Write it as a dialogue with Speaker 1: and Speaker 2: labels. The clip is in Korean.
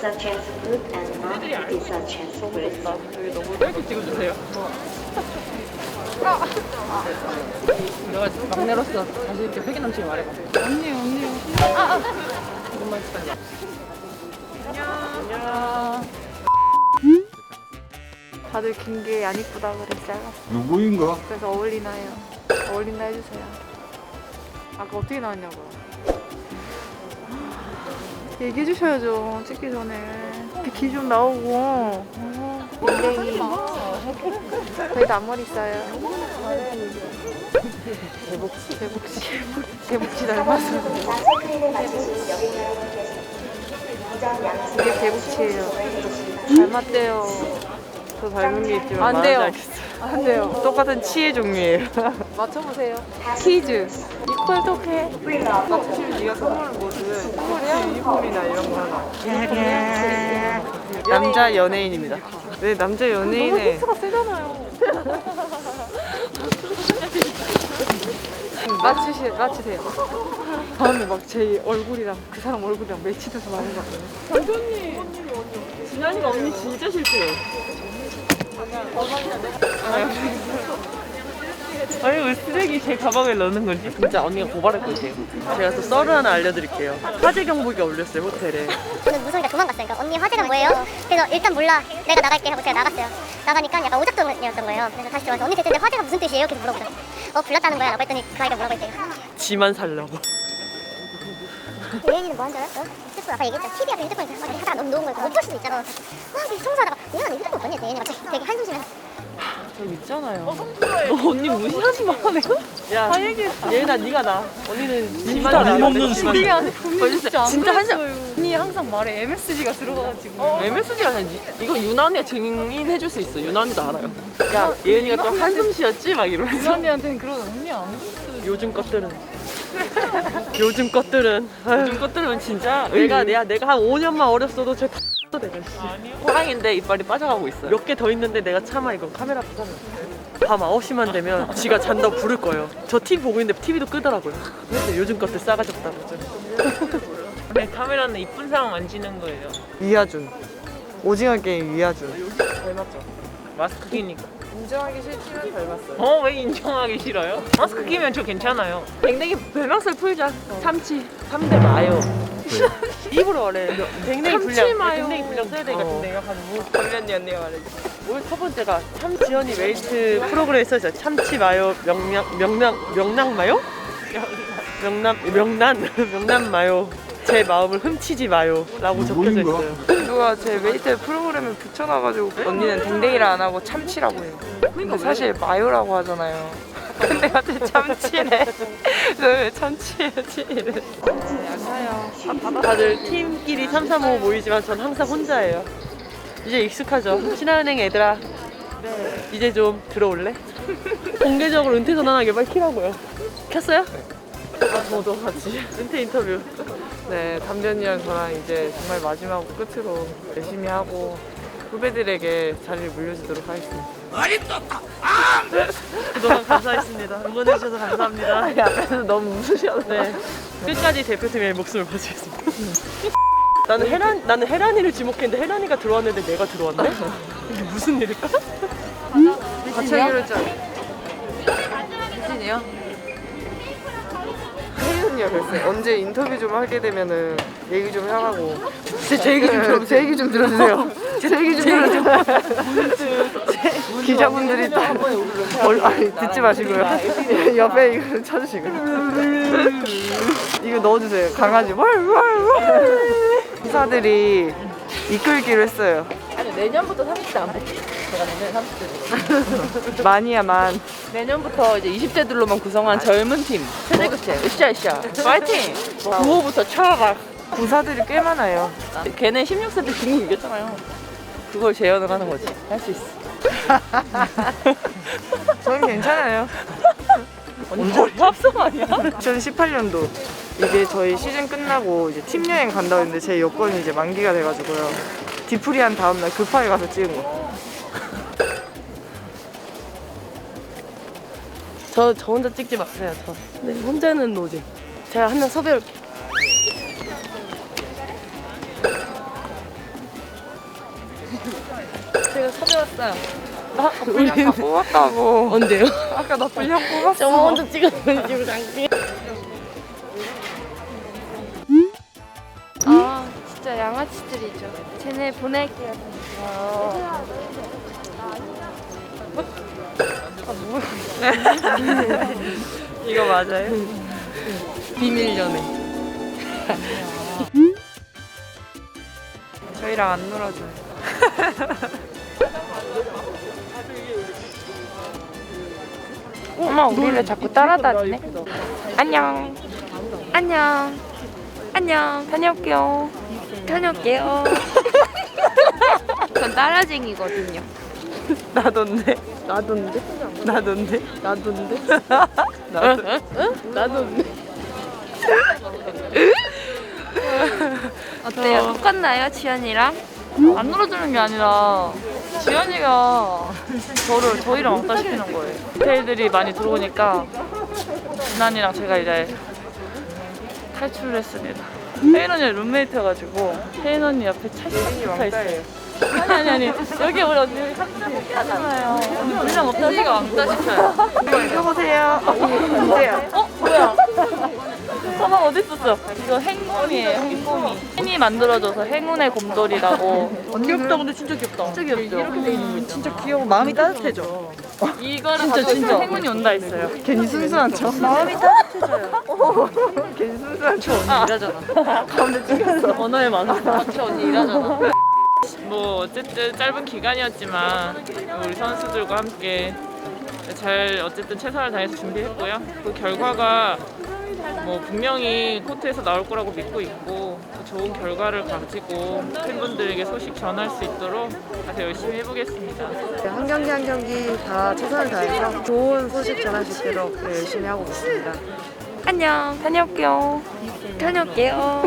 Speaker 1: such as food and non-food such as fruits.
Speaker 2: 여기 너무 짧게 찍어주세요. 내가 막내로서 다시 이렇게 회개 넘치게 말해봐. 언니, 언니. 조금만 기다려. 안녕. 안녕.
Speaker 3: 다들 긴 게 안 이쁘다 그랬어요.
Speaker 4: 누구인가?
Speaker 3: 그래서 어울리나요? 어울린다 해주세요. 아까 어떻게 나왔냐고요? 얘기해 주셔야죠. 찍기 전에. 기좀 나오고. 어, 댕댕이. 저희도 앞머리 있어요. 대복치. 대복치. 대복치 닮았어. 이게 대복치예요. 닮았대요.
Speaker 2: 저 닮은 게 있지만
Speaker 3: 안 돼요.
Speaker 2: 말하지 않겠어요.
Speaker 3: 안 돼요.
Speaker 2: 똑같은 치의 종류예요.
Speaker 3: 맞춰보세요. 퀴즈. 이퀄 독해.
Speaker 2: 사실 네가 뭐 줘요? 선물이야? 유니폼이나 이런 거 하나. 남자 연예인입니다. 네, 남자
Speaker 3: 너무
Speaker 2: 연예인의
Speaker 3: 힌트가 세잖아요. 맞추시, 맞추세요. 다음에 막 제 얼굴이랑 그 사람 얼굴이랑 매치돼서 나온 거 같아요.
Speaker 2: 진환이가 언니 진짜 싫대요. 아니 왜 쓰레기 제 가방에 넣는 거지? 진짜 언니가 고발할 거예요. 제가 또 썰을 하나 알려드릴게요. 화재 경보기가 울렸어요 호텔에.
Speaker 5: 저는 무서우니까 도망갔어요. 그러니까 언니 화재가 뭐예요? 그래서 일단 몰라. 내가 나갈게 하고 제가 나갔어요. 나가니까 약간 오작동이었던 거예요. 그래서 다시 들어와서 언니 대체 화재가 무슨 뜻이에요? 계속 물어보더라고요. 어 불났다는 거야 라고 했더니 그 아이가 뭐라고 했대요.
Speaker 2: 지만 살려고.
Speaker 5: 예인이는 뭐한 줄 알았어? 휴대폰 아까 얘기했잖아. TV 앞에 휴대폰 있어. 하다가 너무 놓은 거야. 못볼 수도 있잖아. 와 근데 청소하다가 예인아 휴대폰 어떠냐? 예인이 갑자기 되게 한숨 쉬면서
Speaker 2: 저 있잖아요. 너 언니 무시하지 마 내가. 야, 다 얘기했어. 얘나 네가 나. 언니는 지만 살려.
Speaker 4: 없는 소리.
Speaker 2: 진짜 진짜 한 시간.
Speaker 3: 언니 항상 말에 MSG가 들어가가지고.
Speaker 2: 어, MSG가 아니지. 이거 언니가 증인해줄 수 있어. 언니도 알아요. 야, 예은이가 좀 한숨 쉬었지? 막 이러면서.
Speaker 3: 언니한테는 그런 언니 안
Speaker 2: 요즘 것들은. 요즘 것들은. 요즘 것들은 진짜. 내가, 내가, 내가 한 5년만 어렸어도 쟤다 내가. 씨. 호랑인데 이빨이 빠져가고 있어. 몇개 더 있는데 내가 참아, 이거. 카메라 앞에 사면. 밤 9시만 되면 지가 잔다고 부를 거예요. 저 TV 보고 있는데 TV도 끄더라고요. 그래서 요즘 것들 싸가지 없다고.
Speaker 6: 네, 카메라는 이쁜 사람 만지는 거예요.
Speaker 2: 이하준. 오징어 게임 이하준.
Speaker 6: 마스크 끼니까.
Speaker 2: 인정하기 싫지만 닮았어요.
Speaker 6: 어, 왜 인정하기 싫어요? 마스크 끼면 저 괜찮아요.
Speaker 2: 댕댕이 별명설 풀자. 참치. 3대 마요. 입으로 말해. 댕댕이
Speaker 6: 참치
Speaker 2: 분량.
Speaker 6: 마요.
Speaker 2: 댕댕이 분량 써야 되니까
Speaker 6: 어.
Speaker 2: 댕댕이가 하는 뭐. 정연이 언니가 말해. 오늘 첫 번째가 참지연이 웨이트 프로그램에 써있어요. 참치 마요 명량 명량 명랑 마요? 명남 명난 명난 마요. 제 마음을 훔치지 마요라고 적혀져? 있어요. 누가 제 웨이트 프로그램에 붙여놔가지고 언니는 댕댕이라 안 하고 참치라고 해요. 근데 사실 마요라고 하잖아요. 근데 갑자기 참치래. 왜 참치해야지 이래. 다들 팀끼리 3, 3, 5 모이지만 전 항상 혼자예요. 이제 익숙하죠. 신한은행 애들아. 이제 좀 들어올래? 공개적으로 은퇴 선언하게 빨리 키라고요. 켰어요? 아, 저도 같이. 은퇴 인터뷰. 네, 담전이랑 저랑 이제 정말 마지막 끝으로 열심히 하고 후배들에게 자리를 물려주도록 하겠습니다. 그동안 감사했습니다. 응원해주셔서 감사합니다. 앞에서 너무 웃으셔서. 네. 끝까지 대표팀의 목숨을 바치겠습니다. 나는 혜란, 나는 혜란이를 지목했는데 혜란이가 들어왔는데 내가 들어왔네? 이게 무슨 일일까? 같이 하기로 했잖아. 혜진이요? 혜진이요 글쎄 언제 인터뷰 좀 하게 되면은 얘기 좀 하라고. 제, 제 얘기 좀 들어주세요. 제 얘기 좀 들어주세요. 제 얘기 좀 들어주세요. 기자분들이 다 얼, 아니 듣지 마시고요. 옆에 이거 쳐주시고 이거 넣어주세요. 강아지. 기사들이 이끌기로 했어요.
Speaker 3: 아니 내년부터 30대 안 볼게. 제가 내년 30대.
Speaker 2: 만이야 만.
Speaker 3: 내년부터 이제 20대들로만 구성한 젊은 팀. 세대 교체. 으쌰 으쌰. 파이팅! 9호부터 차라락
Speaker 2: 부사들이 꽤 많아요.
Speaker 3: 걔네 16세 때 중국 이겼잖아요. 그걸 재현을 하는 거지. 할 수 있어.
Speaker 2: 저는 괜찮아요.
Speaker 3: 언제? 합성 아니야?
Speaker 2: 2018년도. 이제 저희 시즌 끝나고 이제 팀 여행 간다고 했는데 제 여권이 이제 만기가 돼가지고요. 디프리한 다음날 급하게 가서 찍은 거.
Speaker 4: 저, 저 혼자 찍지 마세요, 저. 네, 혼자는 노잼. 제가 한 명 섭외할게요.
Speaker 7: 제가 섭외왔어요.
Speaker 4: 아,
Speaker 7: 분량 다 뽑았다고.
Speaker 4: 언제요?
Speaker 7: 아까 나 분량 뽑았어.
Speaker 4: 저 혼자 찍어가지고 장기.
Speaker 7: 아 진짜 양아치들이죠. 쟤네 보낼게요.
Speaker 6: 이거 맞아요?
Speaker 4: 비밀 연애.
Speaker 7: 저희랑 안 놀아줘요. 엄마 우리를 자꾸 따라다니네. 안녕. 안녕. 안녕. 다녀올게요. 다녀올게요. 전 따라쟁이거든요.
Speaker 4: 나돈데? 나돈데? 나돈데? 나돈데? 나돈? 나돈데?
Speaker 7: 어때요? 똑같나요, 지연이랑? 안 놀아주는 게 아니라 지연이가 저를 저희랑 왕따 시키는 거예요. 디테일들이 많이 들어오니까 진환이랑 제가 이제 탈출을 했습니다. 혜인 언니 룸메이트여가지고 혜인 언니 옆에 찰싹 붙어 있어요. 아니 아니 아니 여기 우리 언니 같이 함께 하잖아요. 언니 분량 없다니까 왕따 시켜요.
Speaker 4: 읽어보세요. 언제요?
Speaker 7: 어? 뭐야? 가방 어디 있었어? 이거 행곰이에요, 행곰이. 햄이 만들어줘서 행운의 곰돌이라고.
Speaker 4: 귀엽다, 근데 진짜 귀엽다.
Speaker 7: 진짜 귀엽죠?
Speaker 4: 이렇게 돼 있는 거 진짜 귀여워. 마음이 따뜻해져.
Speaker 7: 이거를
Speaker 4: 진짜,
Speaker 7: 가지고
Speaker 4: 진짜.
Speaker 7: 행운이 온다 있어요.
Speaker 4: 괜히 순수한 척. 마음이 따뜻해져요. 괜히 순수한 척.
Speaker 7: 언니 일하잖아.
Speaker 4: 가운데 찍혔어.
Speaker 7: 언어에 많아. 같이 언니 일하잖아.
Speaker 6: 뭐 어쨌든 짧은 기간이었지만 우리 선수들과 함께 잘 어쨌든 최선을 다해서 준비했고요. 그 결과가 뭐 분명히 코트에서 나올 거라고 믿고 있고 또 좋은 결과를 가지고 팬분들에게 소식 전할 수 있도록 다시 열심히 해보겠습니다.
Speaker 2: 한 경기 한 경기 다 최선을 다해서 좋은 소식 전할 수 있도록 열심히 하고 있습니다.
Speaker 7: 안녕. 다녀올게요. 다녀올게요.